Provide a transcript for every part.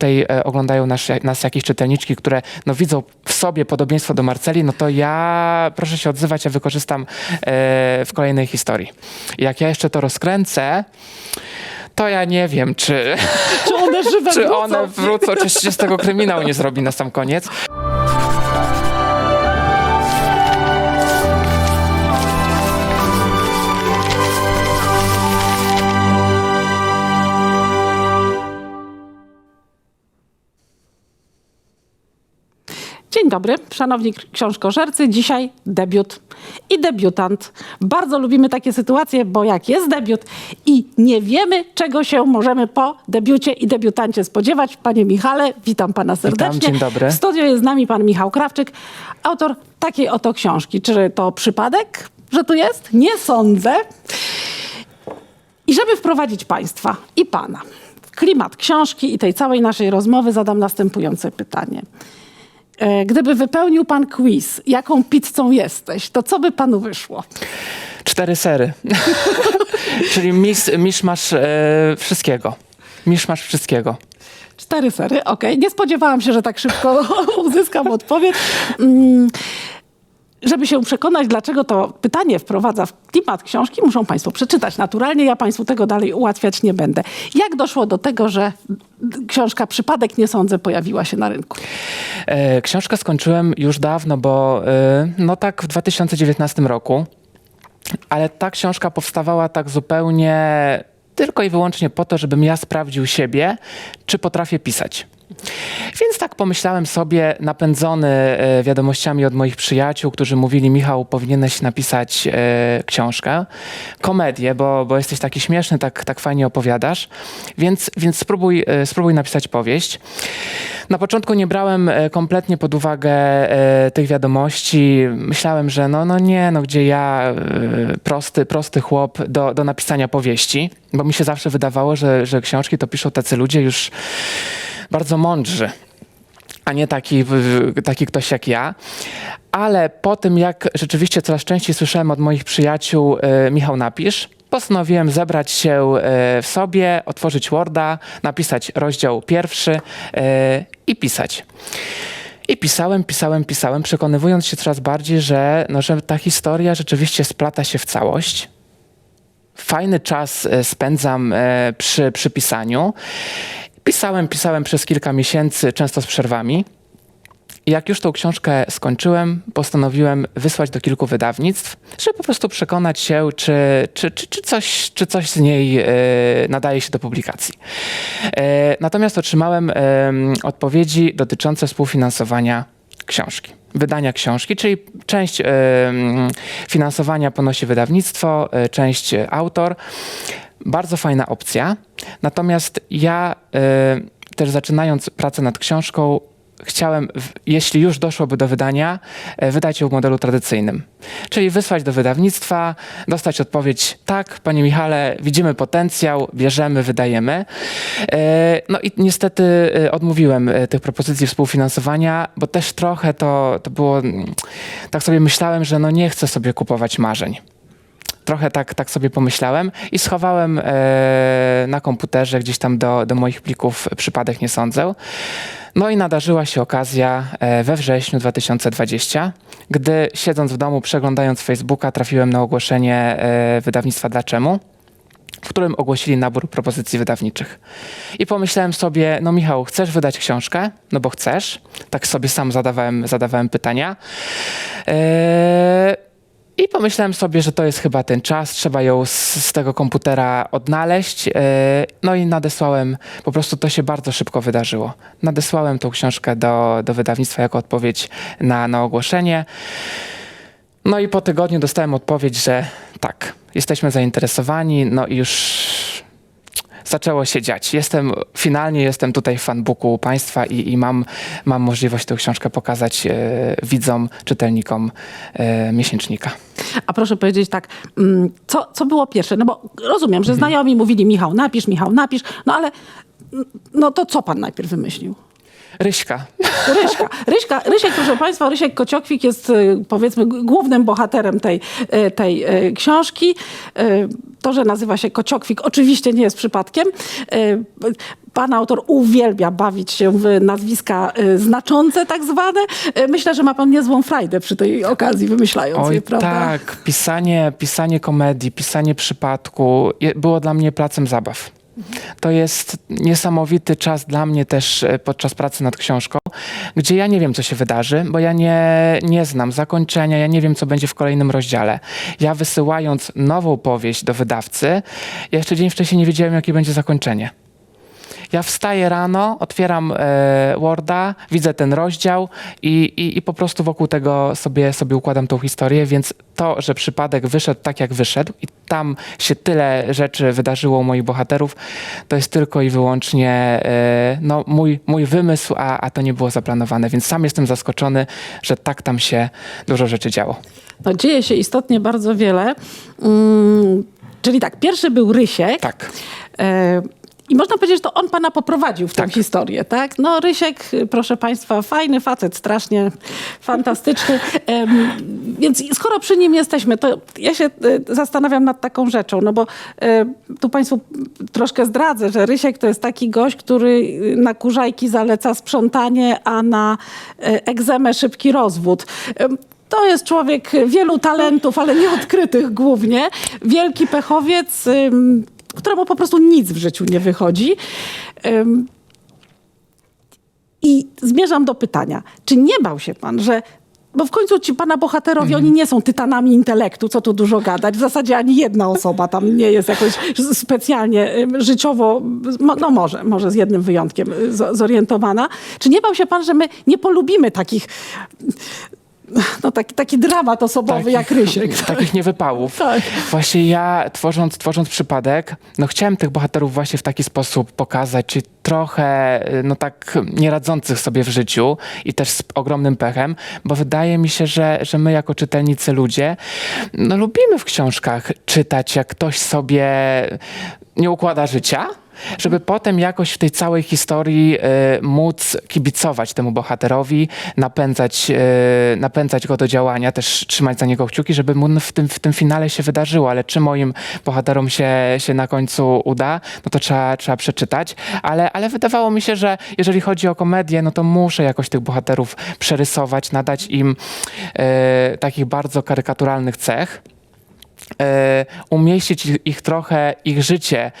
tutaj e, oglądają nas, nas jakieś czytelniczki, które no, widzą w sobie podobieństwo do Marceli, no to ja proszę się odzywać, ja wykorzystam e, w kolejnej historii. Jak ja jeszcze to rozkręcę, to ja nie wiem, czy, Czy one żywe czy wrócą? one wrócą, czy z tego kryminał nie zrobi na sam koniec. Dzień dobry, szanowni książkożercy. Dzisiaj debiut i debiutant. Bardzo lubimy takie sytuacje, bo jak jest debiut i nie wiemy, czego się możemy po debiucie i debiutancie spodziewać. Panie Michale, witam pana serdecznie. dzień dobry. W studiu jest z nami pan Michał Krawczyk, autor takiej oto książki. Czy to przypadek, że tu jest? Nie sądzę. I żeby wprowadzić Państwa i Pana w klimat książki i tej całej naszej rozmowy, zadam następujące pytanie. E, Gdyby wypełnił Pan quiz, jaką pizzą jesteś, to co by Panu wyszło? Cztery sery. Czyli mis, miszmasz e, wszystkiego. Miszmasz wszystkiego. Cztery sery, okej. Nie spodziewałam się, że tak szybko uzyskam odpowiedź. Mm, Żeby się przekonać, dlaczego to pytanie wprowadza w klimat książki, muszą Państwo przeczytać. Naturalnie ja Państwu tego dalej ułatwiać nie będę. Jak doszło do tego, że książka Przypadek nie sądzę pojawiła się na rynku? E, Książkę skończyłem już dawno, bo e, no tak w 2019 roku, ale ta książka powstawała tak zupełnie tylko i wyłącznie po to, żebym ja sprawdził siebie, czy potrafię pisać. Tak pomyślałem sobie, napędzony e, wiadomościami od moich przyjaciół, którzy mówili: Michał, powinieneś napisać e, książkę, komedię, bo, bo jesteś taki śmieszny, tak, tak fajnie opowiadasz, więc, więc spróbuj, e, spróbuj napisać powieść. Na początku nie brałem kompletnie pod uwagę tych wiadomości. Myślałem, że no, no nie, no gdzie ja, prosty, prosty chłop do, do napisania powieści, bo mi się zawsze wydawało, że, że książki to piszą tacy ludzie już bardzo mądrzy, a nie taki, taki ktoś jak ja. Ale po tym, jak rzeczywiście coraz częściej słyszałem od moich przyjaciół, e, Michał, napisz, postanowiłem zebrać się e, w sobie, otworzyć Worda, napisać rozdział pierwszy e, i pisać. I pisałem, pisałem, pisałem, przekonywując się coraz bardziej, że, no, że ta historia rzeczywiście splata się w całość. Fajny czas spędzam przy, przy pisaniu. Pisałem, pisałem przez kilka miesięcy, często z przerwami. Jak już tą książkę skończyłem, postanowiłem wysłać do kilku wydawnictw, żeby po prostu przekonać się, czy, czy, czy, czy, coś, czy coś z niej e, nadaje się do publikacji. E, natomiast otrzymałem em, odpowiedzi dotyczące współfinansowania książki, wydania książki, czyli część em, finansowania ponosi wydawnictwo, e, część e, autor. Bardzo fajna opcja. Natomiast ja e, też zaczynając pracę nad książką, chciałem, jeśli już doszłoby do wydania, e, wydać ją w modelu tradycyjnym. Czyli wysłać do wydawnictwa, dostać odpowiedź: tak, panie Michale, widzimy potencjał, bierzemy, wydajemy. E, No i niestety odmówiłem tych propozycji współfinansowania, bo też trochę to, to było. mm, Tak sobie myślałem, że no nie chcę sobie kupować marzeń trochę tak, tak sobie pomyślałem i schowałem e, na komputerze gdzieś tam do, do moich plików przypadek nie sądzę. No i nadarzyła się okazja e, we wrześniu 2020, gdy siedząc w domu, przeglądając Facebooka, trafiłem na ogłoszenie e, wydawnictwa Dlaczemu? w którym ogłosili nabór propozycji wydawniczych. I pomyślałem sobie, no Michał, chcesz wydać książkę? No bo chcesz. Tak sobie sam zadawałem, zadawałem pytania. Eee, i pomyślałem sobie, że to jest chyba ten czas, trzeba ją z, z tego komputera odnaleźć. e, No i nadesłałem, po prostu to się bardzo szybko wydarzyło. Nadesłałem tą książkę do, do wydawnictwa jako odpowiedź na, na ogłoszenie. No i po tygodniu dostałem odpowiedź, że tak, jesteśmy zainteresowani, no i już zaczęło się dziać. Jestem, finalnie jestem tutaj w fanbooku Państwa i, i mam, mam możliwość tę książkę pokazać e, widzom, czytelnikom e, miesięcznika. A proszę powiedzieć tak, mm, co, co było pierwsze? No bo rozumiem, że znajomi mówili Michał napisz, Michał napisz, no ale mm, no to co pan najpierw wymyślił? Ryśka. Ryśka. Ryśka. Rysiek, proszę Państwa, Rysiek Kociokwik jest y, powiedzmy głównym bohaterem tej, y, tej y, książki. To, że nazywa się Kociokwik oczywiście nie jest przypadkiem. Pan autor uwielbia bawić się w nazwiska znaczące tak zwane. Myślę, że ma pan niezłą frajdę przy tej okazji wymyślając Oj je, prawda? tak, pisanie, pisanie komedii, pisanie przypadku było dla mnie placem zabaw. To jest niesamowity czas dla mnie też e, podczas pracy nad książką, gdzie ja nie wiem, co się wydarzy, bo ja nie, nie znam zakończenia, ja nie wiem, co będzie w kolejnym rozdziale. Ja wysyłając nową powieść do wydawcy, jeszcze dzień wcześniej nie wiedziałem, jakie będzie zakończenie. Ja wstaję rano, otwieram e, Worda, widzę ten rozdział i, i, i po prostu wokół tego sobie, sobie układam tą historię, więc to, że przypadek wyszedł tak, jak wyszedł i tam się tyle rzeczy wydarzyło u moich bohaterów, to jest tylko i wyłącznie e, no, mój, mój wymysł, a, a to nie było zaplanowane, więc sam jestem zaskoczony, że tak tam się dużo rzeczy działo. No, dzieje się istotnie bardzo wiele. Mm, czyli tak, pierwszy był Rysiek. Tak. E, I można powiedzieć, że to on pana poprowadził w tę Tak. historię, tak? No Rysiek, y, proszę państwa, fajny facet, strasznie fantastyczny. Em, więc skoro przy nim jesteśmy, to ja się y, zastanawiam nad taką rzeczą, no bo y, tu państwu troszkę zdradzę, że Rysiek to jest taki gość, który na kurzajki zaleca sprzątanie, a na egzemę szybki rozwód. To jest człowiek wielu talentów, ale nieodkrytych głównie. Wielki pechowiec, któremu po prostu nic w życiu nie wychodzi. I zmierzam do pytania, czy nie bał się pan, że bo w końcu ci pana bohaterowie, oni nie są tytanami intelektu, co tu dużo gadać. W zasadzie ani jedna osoba tam nie jest jakoś specjalnie życiowo, no może, może z jednym wyjątkiem z- zorientowana. Czy nie bał się pan, że my nie polubimy takich, no taki, taki dramat osobowy jak Rysiek? Takich niewypałów. Tak. Właśnie ja, tworząc, tworząc przypadek, no chciałem tych bohaterów właśnie w taki sposób pokazać, czyli trochę, y, no tak, nieradzących sobie w życiu i też z ogromnym pechem, bo wydaje mi się, że, że my jako czytelnicy ludzie, no lubimy w książkach czytać, jak ktoś sobie nie układa życia, żeby potem jakoś w tej całej historii y, móc kibicować temu bohaterowi, napędzać, y, napędzać go do działania, też trzymać za niego kciuki, żeby mu w tym, w tym finale się wydarzyło, ale czy moim bohaterom się, się na końcu uda, no to trzeba, trzeba przeczytać, ale, ale wydawało mi się, że jeżeli chodzi o komedię, no to muszę jakoś tych bohaterów przerysować, nadać im y, takich bardzo karykaturalnych cech umieścić ich- trochę, ich życie,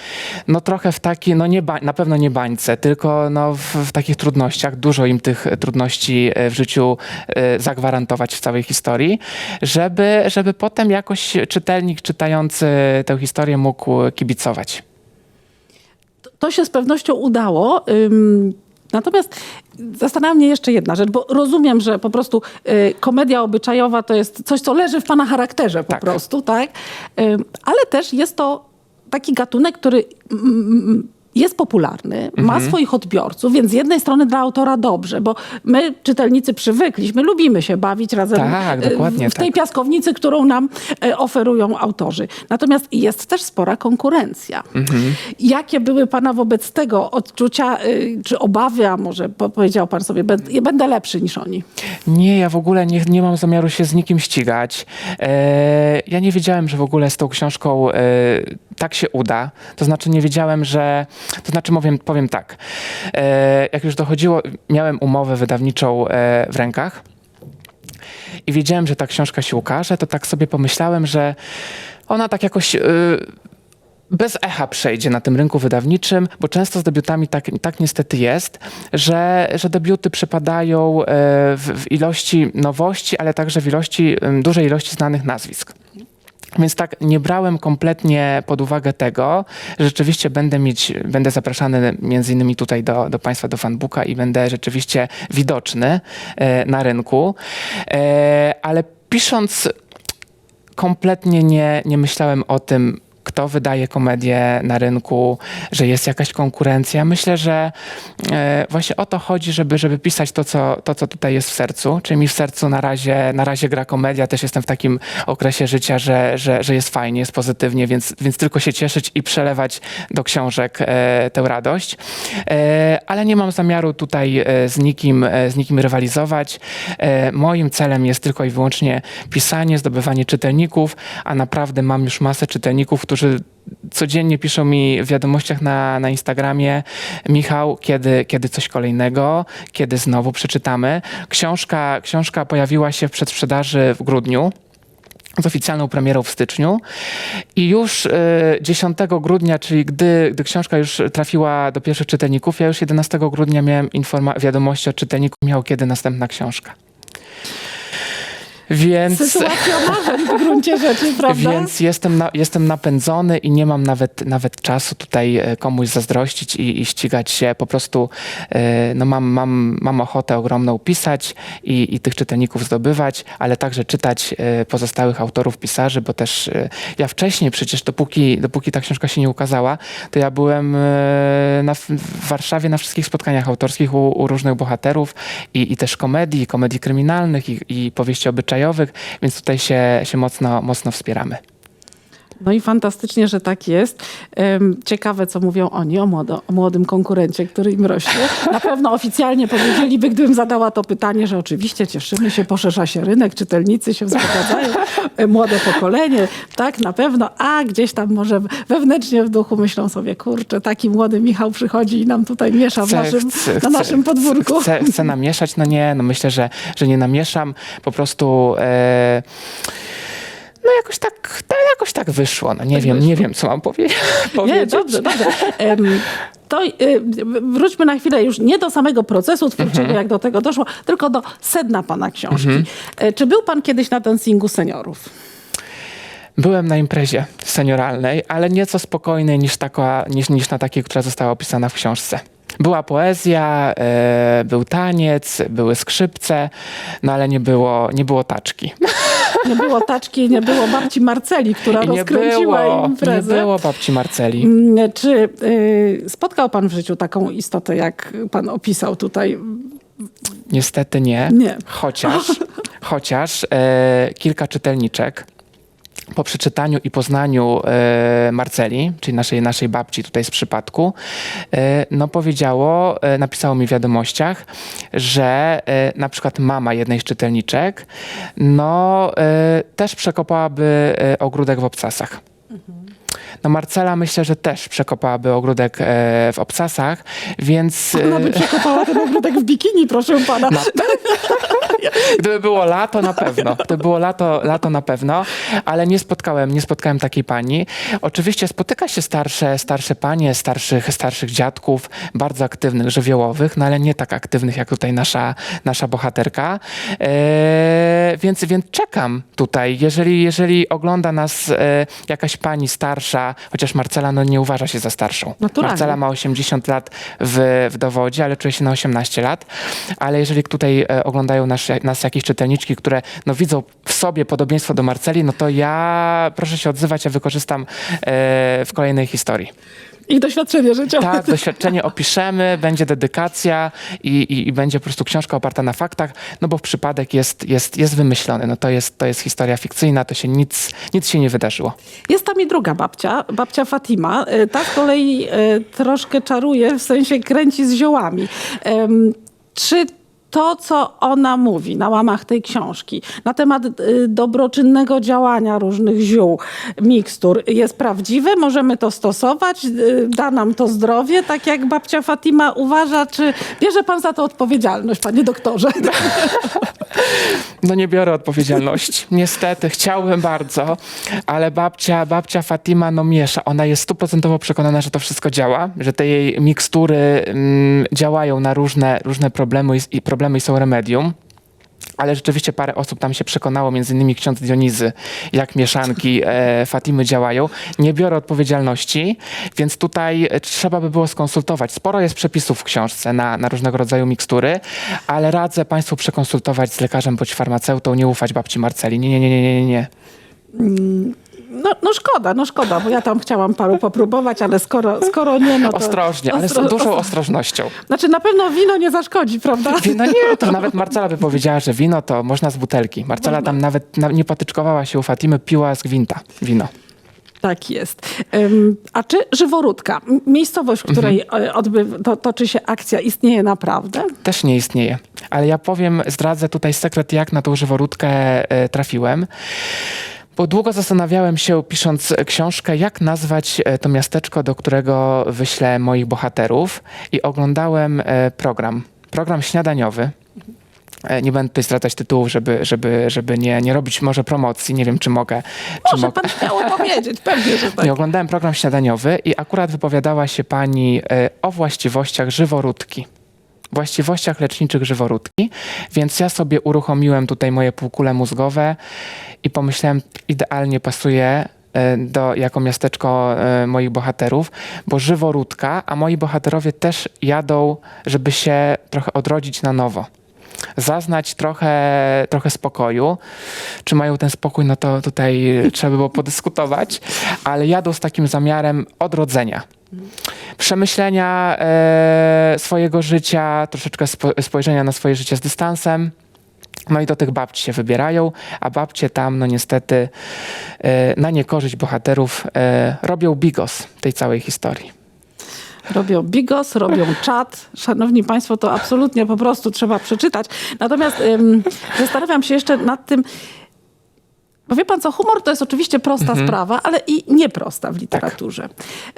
no trochę w taki, no nie na pewno nie bańce, tylko no w, w takich trudnościach, dużo im tych trudności e, w życiu e, zagwarantować w całej historii, żeby, żeby potem jakoś czytelnik czytający tę historię mógł kibicować. to się z pewnością udało. Natomiast zastanawia mnie jeszcze jedna rzecz, bo rozumiem, że po prostu y, komedia obyczajowa to jest coś, co leży w pana charakterze po Tak. prostu, tak? Ym, ale też jest to taki gatunek, który mm, jest popularny, ma Mhm. swoich odbiorców, więc z jednej strony dla autora dobrze, bo my, czytelnicy, przywykliśmy, lubimy się bawić razem Tak, y, w tej tak. piaskownicy, którą nam e, oferują autorzy. Natomiast jest też spora konkurencja. Mhm. Jakie były pana wobec tego odczucia, y, czy obawy, a może po- powiedział pan sobie, "Bę- ja będę lepszy niż oni? Nie, ja w ogóle nie, nie mam zamiaru się z nikim ścigać. E, ja nie wiedziałem, że w ogóle z tą książką e, tak się uda. To znaczy nie wiedziałem, że... To znaczy powiem, powiem tak. E, jak już dochodziło, miałem umowę wydawniczą e, w rękach i wiedziałem, że ta książka się ukaże, to tak sobie pomyślałem, że ona tak jakoś... e, bez echa przejdzie na tym rynku wydawniczym, bo często z debiutami tak, tak niestety jest, że, że debiuty przypadają e, w, w ilości nowości, ale także w ilości, dużej ilości znanych nazwisk. Więc tak nie brałem kompletnie pod uwagę tego, że rzeczywiście będę mieć, będę zapraszany między innymi tutaj do, do Państwa, do fanbooka i będę rzeczywiście widoczny e, na rynku. E, ale pisząc kompletnie nie, nie myślałem o tym, kto wydaje komedię na rynku, że jest jakaś konkurencja. Myślę, że e, właśnie o to chodzi, żeby, żeby pisać to co, to, co tutaj jest w sercu. Czyli mi w sercu na razie, na razie gra komedia. Też jestem w takim okresie życia, że, że, że jest fajnie, jest pozytywnie, więc, więc tylko się cieszyć i przelewać do książek e, tę radość. E, ale nie mam zamiaru tutaj z nikim, z nikim rywalizować. Moim celem jest tylko i wyłącznie pisanie, zdobywanie czytelników, a naprawdę mam już masę czytelników, którzy codziennie piszą mi w wiadomościach na, na Instagramie Michał, kiedy, kiedy coś kolejnego, kiedy znowu przeczytamy. Książka, książka pojawiła się w przedsprzedaży w grudniu z oficjalną premierą w styczniu. I już y, 10 grudnia, czyli gdy, gdy książka już trafiła do pierwszych czytelników, ja już 11 grudnia miałem wiadomości od czytelników, miał kiedy następna książka. Więc... Sytuacja marzeń w gruncie rzeczy, prawda? Więc jestem, na, jestem napędzony i nie mam nawet, nawet czasu tutaj e, komuś zazdrościć i, i ścigać się. Po prostu e, no mam, mam, mam ochotę ogromną pisać i, i tych czytelników zdobywać, ale także czytać e, pozostałych autorów, pisarzy, bo też ja wcześniej przecież, dopóki, dopóki ta książka się nie ukazała, to ja byłem na, w Warszawie na wszystkich spotkaniach autorskich u, u różnych bohaterów i, i też komedii, komedii kryminalnych i, i powieści obyczajowych, więc tutaj się, się mocno, mocno wspieramy. No i fantastycznie, że tak jest. Ciekawe, co mówią oni o, młodo, o młodym konkurencie, który im rośnie. Na pewno oficjalnie powiedzieliby, gdybym zadała to pytanie, że oczywiście cieszymy się, poszerza się rynek, czytelnicy się wzbogacają, e, młode pokolenie, tak, na pewno, a gdzieś tam może wewnętrznie w duchu myślą sobie, kurczę, taki młody Michał przychodzi i nam tutaj miesza naszym, na naszym podwórku. Chcę, chcę namieszać? No nie, no myślę, że, że nie namieszam. Po prostu e, no jakoś tak, tak, jakoś tak wyszło. No nie wiem, nie wiem, co mam powie- Nie, powiedzieć. dobrze, dobrze. Em, To y, wróćmy na chwilę już nie do samego procesu twórczego, Mhm. jak do tego doszło, tylko do sedna pana książki. E, Czy był pan kiedyś na dancingu seniorów? Byłem na imprezie senioralnej, ale nieco spokojniej niż, taka, niż, niż na takiej, która została opisana w książce. Była poezja, e, był taniec, były skrzypce, no ale nie było, nie było taczki. Nie było taczki, nie było babci Marceli, która I nie rozkręciła było, nie imprezę. było babci Marceli. Mm, Czy y, spotkał pan w życiu taką istotę, jak pan opisał tutaj? Niestety nie. Nie. Chociaż, chociaż e, kilka czytelniczek po przeczytaniu i poznaniu e, Marceli, czyli naszej, naszej babci tutaj z przypadku, e, no powiedziało, e, napisało mi w wiadomościach, że e, na przykład mama jednej z czytelniczek, no e, też przekopałaby e, ogródek w obcasach. No Marcela myślę, że też przekopałaby ogródek e, w obcasach, więc... e, Ona by przekopała ten ogródek w bikini, proszę pana. na Gdyby było lato, na pewno. Gdyby było lato, lato na pewno, ale nie spotkałem, nie spotkałem takiej pani. Oczywiście spotyka się starsze, starsze panie, starszych, starszych dziadków, bardzo aktywnych, żywiołowych, no ale nie tak aktywnych jak tutaj nasza, nasza bohaterka. E, więc, więc czekam tutaj. Jeżeli, jeżeli ogląda nas e, jakaś pani starsza, chociaż Marcela no, nie uważa się za starszą. Naturalnie. Marcela ma 80 lat w, w dowodzie, ale czuje się na 18 lat. Ale jeżeli tutaj e, oglądają nas, nas jakieś czytelniczki, które no, widzą w sobie podobieństwo do Marceli, no to ja proszę się odzywać, ja wykorzystam e, w kolejnej historii. Ich doświadczenie życiowe. Tak, doświadczenie opiszemy, będzie dedykacja i, i, i będzie po prostu książka oparta na faktach, no bo przypadek jest, jest, jest wymyślony. No to jest, to jest historia fikcyjna, to się nic, nic się nie wydarzyło. Jest tam i druga babcia, babcia Fatima. E, Ta z kolei e, troszkę czaruje, w sensie kręci z ziołami. Czy to, co ona mówi na łamach tej książki na temat e, dobroczynnego działania różnych ziół, mikstur jest prawdziwe? Możemy to stosować? E, Da nam to zdrowie, tak jak babcia Fatima uważa? Czy bierze pan za to odpowiedzialność, panie doktorze? No nie biorę odpowiedzialności. Niestety, chciałbym bardzo, ale babcia, babcia Fatima no miesza. Ona jest stuprocentowo przekonana, że to wszystko działa, że te jej mikstury mm, działają na różne, różne problemy i, i problemy i są remedium. Ale rzeczywiście parę osób tam się przekonało, między innymi ksiądz Dionizy, jak mieszanki e, Fatimy działają. Nie biorę odpowiedzialności, więc tutaj e, trzeba by było skonsultować. Sporo jest przepisów w książce na, na różnego rodzaju mikstury, ale radzę Państwu przekonsultować z lekarzem bądź farmaceutą, nie ufać babci Marceli. Nie, nie, nie, nie, nie, nie. No, no szkoda, no szkoda, bo ja tam chciałam paru popróbować, ale skoro, skoro nie, no to... Ostrożnie, ale z ostro- dużą ostro- ostrożnością. Znaczy na pewno wino nie zaszkodzi, prawda? Wino nie, to nawet Marcela by powiedziała, że wino to można z butelki. Marcela tam nawet na- nie patyczkowała się u Fatimy, piła z gwinta wino. Tak jest. A czy żyworódka, miejscowość, w której Mhm. e, odbyw- to, toczy się akcja, istnieje naprawdę? Też nie istnieje. Ale ja powiem, zdradzę tutaj sekret, jak na tą żyworódkę e, trafiłem. Bo długo zastanawiałem się, pisząc książkę, jak nazwać e, to miasteczko, do którego wyślę moich bohaterów. I oglądałem e, program, program śniadaniowy. E, Nie będę tutaj zdradzać tytułów, żeby, żeby, żeby nie, nie robić może promocji. Nie wiem, czy mogę. czy Może mogę. pan śmiało powiedzieć, pewnie, że tak. Nie oglądałem program śniadaniowy i akurat wypowiadała się pani o właściwościach żyworódki. Właściwościach leczniczych żyworódki, więc ja sobie uruchomiłem tutaj moje półkule mózgowe i pomyślałem, idealnie pasuje e, do, jako miasteczko e, moich bohaterów, bo żyworódka, a moi bohaterowie też jadą, żeby się trochę odrodzić na nowo. Zaznać trochę, trochę spokoju. Czy mają ten spokój, no to tutaj trzeba by było podyskutować, ale jadą z takim zamiarem odrodzenia. Przemyślenia e, swojego życia, troszeczkę spo, spojrzenia na swoje życie z dystansem. No i do tych babci się wybierają, a babcie tam, no niestety, e, na niekorzyść bohaterów e, robią bigos tej całej historii. Robią bigos, robią czat. Szanowni Państwo, to absolutnie po prostu trzeba przeczytać. Natomiast ym, zastanawiam się jeszcze nad tym, bo wie pan co, humor to jest oczywiście prosta Mhm. sprawa, ale i nieprosta w literaturze.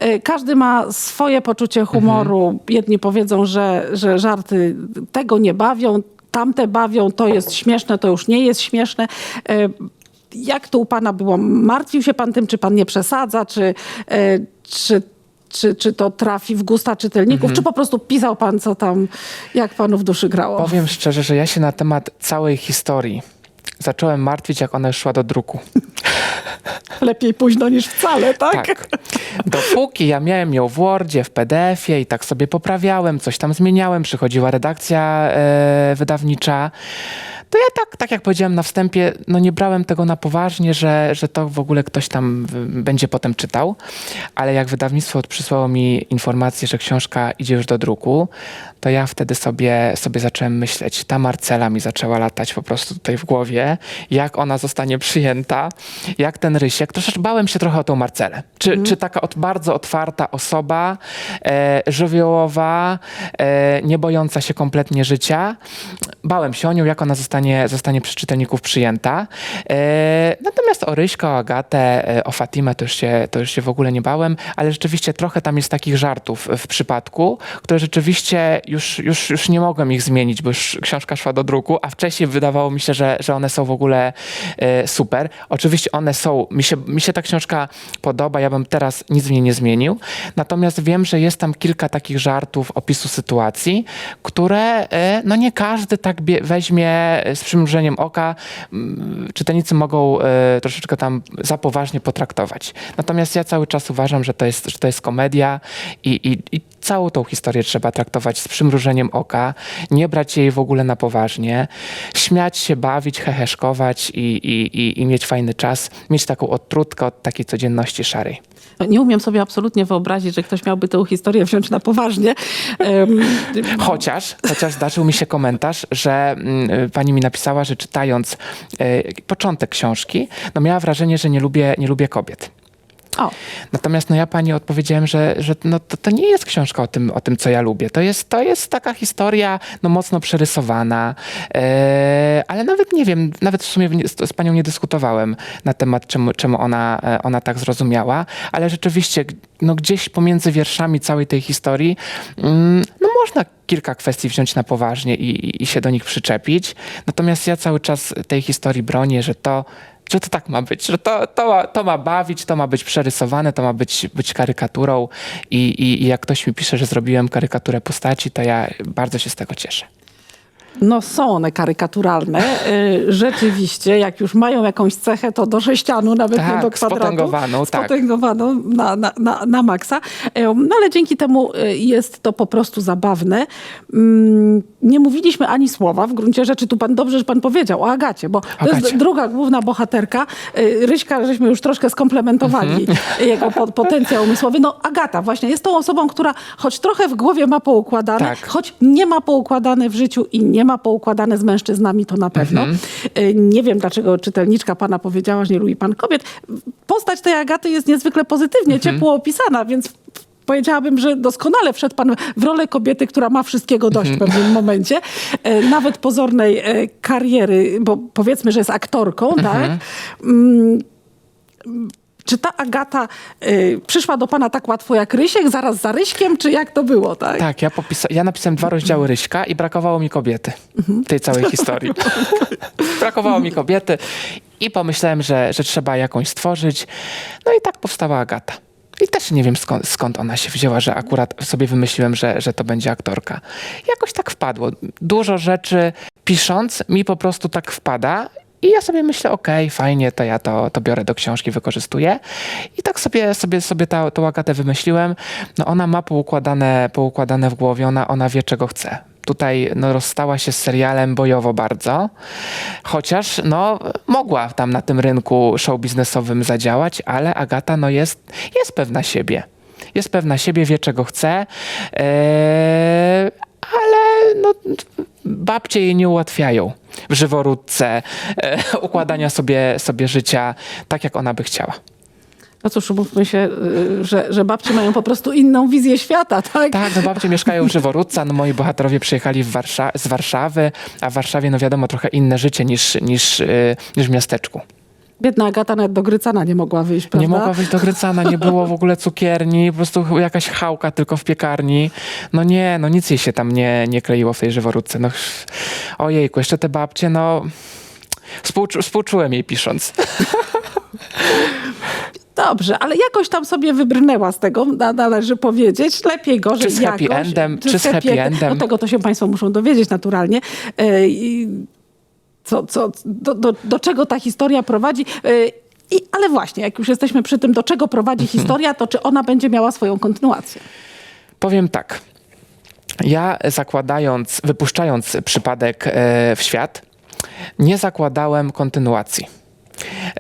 Y, Każdy ma swoje poczucie humoru. Mhm. Jedni powiedzą, że, że żarty tego nie bawią, tamte bawią, to jest śmieszne, to już nie jest śmieszne. Y, Jak to u pana było? Martwił się pan tym, czy pan nie przesadza, czy, y, czy czy, czy to trafi w gusta czytelników, Mhm. czy po prostu pisał pan, co tam, jak panu w duszy grało? Powiem szczerze, że ja się na temat całej historii zacząłem martwić, jak ona szła do druku. Lepiej późno niż wcale, tak? Tak. Dopóki ja miałem ją w Wordzie, w PDF-ie i tak sobie poprawiałem, coś tam zmieniałem, przychodziła redakcja e, wydawnicza, to ja tak, tak jak powiedziałem na wstępie, no nie brałem tego na poważnie, że, że to w ogóle ktoś tam będzie potem czytał. Ale jak wydawnictwo przysłało mi informację, że książka idzie już do druku, to ja wtedy sobie, sobie zacząłem myśleć. Ta Marcela mi zaczęła latać po prostu tutaj w głowie, jak ona zostanie przyjęta, jak ten Rysiek. Troszeczkę bałem się trochę o tą Marcelę. Czy, czy taka od, bardzo otwarta osoba, e, żywiołowa, e, nie bojąca się kompletnie życia. Bałem się o nią, jak ona zostanie, zostanie przez czytelników przyjęta. E, natomiast o Ryśka, o Agatę, e, o Fatimę to już, się, to już się w ogóle nie bałem, ale rzeczywiście trochę tam jest takich żartów w przypadku, które rzeczywiście już, już, już nie mogłem ich zmienić, bo już książka szła do druku, a wcześniej wydawało mi się, że, że one są w ogóle e, super. Oczywiście one są, mi się, mi się ta książka podoba, ja bym teraz nic w niej nie zmienił, natomiast wiem, że jest tam kilka takich żartów, opisu sytuacji, które no nie każdy tak weźmie z przymrużeniem oka. Czytelnicy mogą e, troszeczkę tam za poważnie potraktować. Natomiast ja cały czas uważam, że to jest, że to jest komedia i, i, i całą tą historię trzeba traktować z przymrużeniem oka, nie brać jej w ogóle na poważnie, śmiać się, bawić, heheszkować i, i, i, i mieć fajny czas, mieć taką odtrutkę od takiej codzienności szarej. Nie umiem sobie absolutnie wyobrazić, że ktoś miałby tę historię wziąć na poważnie. Chociaż, chociaż zdarzył mi się komentarz, że mm, pani mi napisała, że czytając y, początek książki, no miała wrażenie, że nie lubię, nie lubię kobiet. O, Natomiast no ja pani odpowiedziałem, że, że no to, to nie jest książka o tym, o tym, co ja lubię. To jest, to jest taka historia no, mocno przerysowana, e, ale nawet nie wiem, nawet w sumie z, z panią nie dyskutowałem na temat, czemu, czemu ona, e, ona tak zrozumiała, ale rzeczywiście no, gdzieś pomiędzy wierszami całej tej historii mm, no, można kilka kwestii wziąć na poważnie i, i, i się do nich przyczepić. Natomiast ja cały czas tej historii bronię, że to że to tak ma być, że to, to, to ma bawić, to ma być przerysowane, to ma być, być karykaturą i, i, i jak ktoś mi pisze, że zrobiłem karykaturę postaci, to ja bardzo się z tego cieszę. No są one karykaturalne. Y, Rzeczywiście, jak już mają jakąś cechę, to do sześcianu, nawet Tak, nie do kwadratu. spotęgowaną, tak. Spotęgowaną na, na, na, na maksa. Y, No ale dzięki temu y, jest to po prostu zabawne. Mm, Nie mówiliśmy ani słowa. W gruncie rzeczy tu pan dobrze, że pan powiedział o Agacie, bo to Agacie. jest druga główna bohaterka. Ryśka, żeśmy już troszkę skomplementowali Mhm. jego po- potencjał umysłowy. No Agata właśnie jest tą osobą, która choć trochę w głowie ma poukładane, Tak. choć nie ma poukładane w życiu i nie ma poukładane z mężczyznami, to na pewno. Mhm. Y, Nie wiem, dlaczego czytelniczka pana powiedziała, że nie lubi pan kobiet. Postać tej Agaty jest niezwykle pozytywnie, Mhm. ciepło opisana, więc powiedziałabym, że doskonale wszedł pan w rolę kobiety, która ma wszystkiego dość Mhm. w pewnym momencie. E, Nawet pozornej e, kariery, bo powiedzmy, że jest aktorką, Mhm. tak? Czy ta Agata y, przyszła do pana tak łatwo jak Rysiek, zaraz za Ryśkiem, czy jak to było, tak? Tak, ja, popisa- ja napisałem dwa rozdziały Ryśka i brakowało mi kobiety w tej całej historii. brakowało mi kobiety i pomyślałem, że, że trzeba jakąś stworzyć. No i tak powstała Agata. I też nie wiem skąd, skąd ona się wzięła, że akurat sobie wymyśliłem, że, że to będzie aktorka. Jakoś tak wpadło. Dużo rzeczy pisząc mi po prostu tak wpada. I ja sobie myślę, okej, fajnie, to ja to, to biorę do książki, wykorzystuję. I tak sobie, sobie, sobie ta, tą Agatę wymyśliłem. No ona ma poukładane, poukładane w głowie, ona, ona wie, czego chce. Tutaj no, rozstała się z serialem bojowo bardzo, chociaż no, mogła tam na tym rynku show biznesowym zadziałać, ale Agata no, jest, jest pewna siebie. Jest pewna siebie, wie czego chce, ale no, babcie jej nie ułatwiają w żyworódce e, układania sobie, sobie życia tak, jak ona by chciała. No cóż, umówmy się, y, że, że babcie mają po prostu inną wizję świata, tak? Tak, no babcie mieszkają w Żyworódce, no moi bohaterowie przyjechali Warsza- z Warszawy, a w Warszawie, no wiadomo, trochę inne życie niż, niż, yy, niż w miasteczku. Biedna Agata nawet do Grycana nie mogła wyjść, prawda? Nie mogła wyjść do Grycana, nie było w ogóle cukierni, po prostu jakaś chałka tylko w piekarni. No nie, no nic jej się tam nie, nie kleiło w tej Żyworódce. No ojejku, jeszcze te babcie, no... Współczu- współczułem jej pisząc. Dobrze, ale jakoś tam sobie wybrnęła z tego, na- należy powiedzieć. Lepiej, gorzej, Czy z happy jakoś. endem, czy z happy endem. No tego to się państwo muszą dowiedzieć naturalnie. I Co, co, do, do, do czego ta historia prowadzi. E, I, ale właśnie, jak już jesteśmy przy tym, do czego prowadzi Mhm. historia, to czy ona będzie miała swoją kontynuację? Powiem tak. Ja zakładając, wypuszczając przypadek e, w świat, nie zakładałem kontynuacji.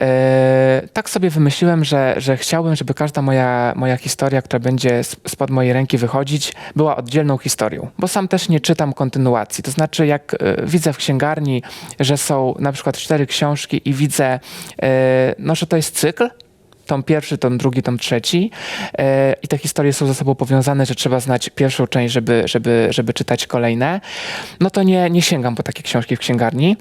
E, tak sobie wymyśliłem, że, że chciałbym, żeby każda moja, moja historia, która będzie spod mojej ręki wychodzić, była oddzielną historią, bo sam też nie czytam kontynuacji. To znaczy, jak e, widzę w księgarni, że są na przykład cztery książki i widzę, e, no, że to jest cykl, tom pierwszy, tom drugi, tom trzeci i te historie są ze sobą powiązane, że trzeba znać pierwszą część, żeby, żeby, żeby czytać kolejne, no to nie, nie sięgam po takie książki w księgarni.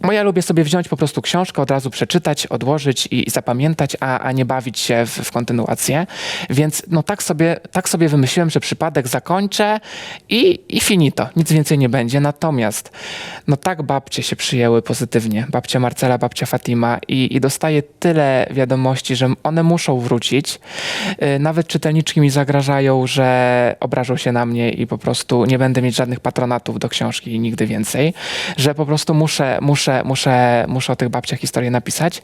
Bo ja lubię sobie wziąć po prostu książkę, od razu przeczytać, odłożyć i, i zapamiętać, a, a nie bawić się w, w kontynuację. Więc no tak sobie, tak sobie wymyśliłem, że przypadek zakończę i, i finito. Nic więcej nie będzie. Natomiast no tak babcie się przyjęły pozytywnie. Babcia Marcela, babcia Fatima i, i dostaję tyle wiadomości, że one muszą wrócić. Yy, Nawet czytelniczki mi zagrażają, że obrażą się na mnie i po prostu nie będę mieć żadnych patronatów do książki nigdy więcej, że po prostu muszę, muszę, muszę, muszę o tych babciach historię napisać.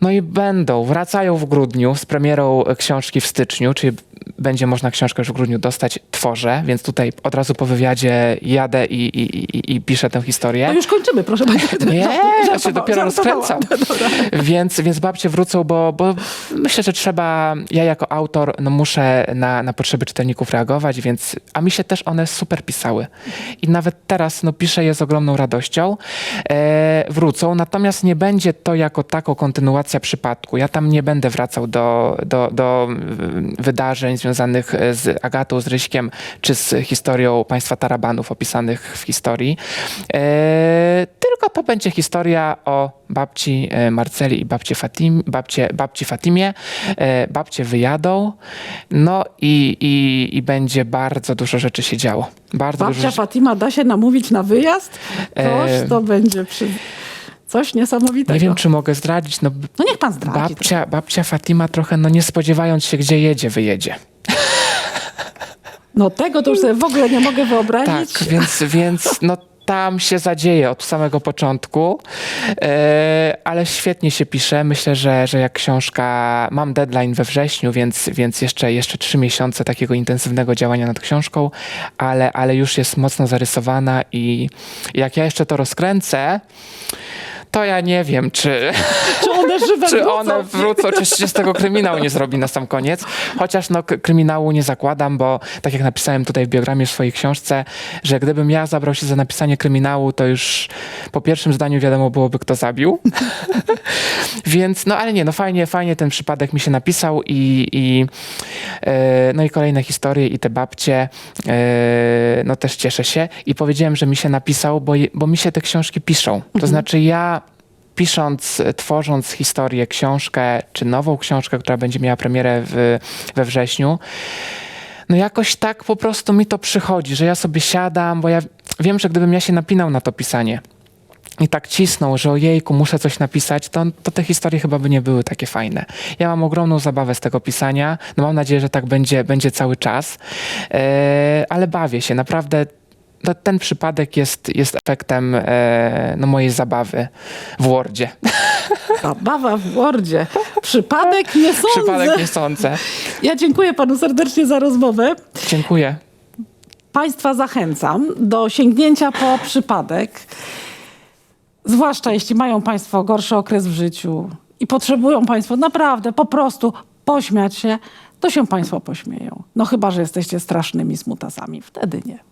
No i będą, wracają w grudniu z premierą książki w styczniu, czyli będzie można książkę już w grudniu dostać, tworzę, więc tutaj od razu po wywiadzie jadę i, i, i, i piszę tę historię. To już kończymy, proszę bardzo. Nie, ja się dopiero rozkręcam. Więc, więc babcie wrócą, bo, bo myślę, że trzeba, ja jako autor no muszę na, na potrzeby czytelników reagować, więc, a mi się też one super pisały. I nawet teraz no, piszę je z ogromną radością. E, wrócą, natomiast nie będzie to jako tako kontynuacja przypadku. Ja tam nie będę wracał do, do, do mm, wydarzeń związanych z Agatą, z Ryśkiem, czy z historią państwa Tarabanów opisanych w historii. E, tylko to będzie historia o babci e, Marceli i babcie Fatim, babcie, babci Fatimie. E, babcie wyjadą, no i, i, i będzie bardzo dużo rzeczy się działo. Bardzo dużo Babcia rzeczy. Fatima da się namówić na wyjazd? Toż E, to będzie przy... coś niesamowitego. Nie wiem, czy mogę zdradzić, no No niech pan zdradzi. babcia, babcia Fatima trochę, no nie spodziewając się, gdzie jedzie, wyjedzie. No tego to już sobie w ogóle nie mogę wyobrazić. Tak, więc, więc no tam się zadzieje od samego początku, e, ale świetnie się pisze. Myślę, że, że jak książka, mam deadline we wrześniu, więc, więc jeszcze, jeszcze trzy miesiące takiego intensywnego działania nad książką, ale, ale już jest mocno zarysowana i jak ja jeszcze to rozkręcę, to ja nie wiem, czy, Czy one żywe czy wrócą? one wrócą, czy się z tego kryminału nie zrobi na sam koniec. Chociaż no, kryminału nie zakładam, bo tak jak napisałem tutaj w biogramie w swojej książce, że gdybym ja zabrał się za napisanie kryminału, to już po pierwszym zdaniu wiadomo byłoby, kto zabił. Więc, no ale nie, no fajnie, fajnie ten przypadek mi się napisał i, i e, no i kolejne historie i te babcie, e, no też cieszę się i powiedziałem, że mi się napisał, bo, bo mi się te książki piszą. To znaczy ja pisząc, tworząc historię, książkę, czy nową książkę, która będzie miała premierę w, we wrześniu, no jakoś tak po prostu mi to przychodzi, że ja sobie siadam, bo ja wiem, że gdybym ja się napinał na to pisanie i tak cisnął, że ojejku, muszę coś napisać, to, to te historie chyba by nie były takie fajne. Ja mam ogromną zabawę z tego pisania, no mam nadzieję, że tak będzie, będzie cały czas, e, ale bawię się, naprawdę no, ten przypadek jest, jest efektem e, no, mojej zabawy w Wordzie. Zabawa w Wordzie. Przypadek nie sądzę. Przypadek nie sądzę. Ja dziękuję panu serdecznie za rozmowę. Dziękuję. Państwa zachęcam do sięgnięcia po przypadek. Zwłaszcza jeśli mają Państwo gorszy okres w życiu i potrzebują Państwo naprawdę po prostu pośmiać się, to się Państwo pośmieją. No chyba, że jesteście strasznymi smutasami. Wtedy nie.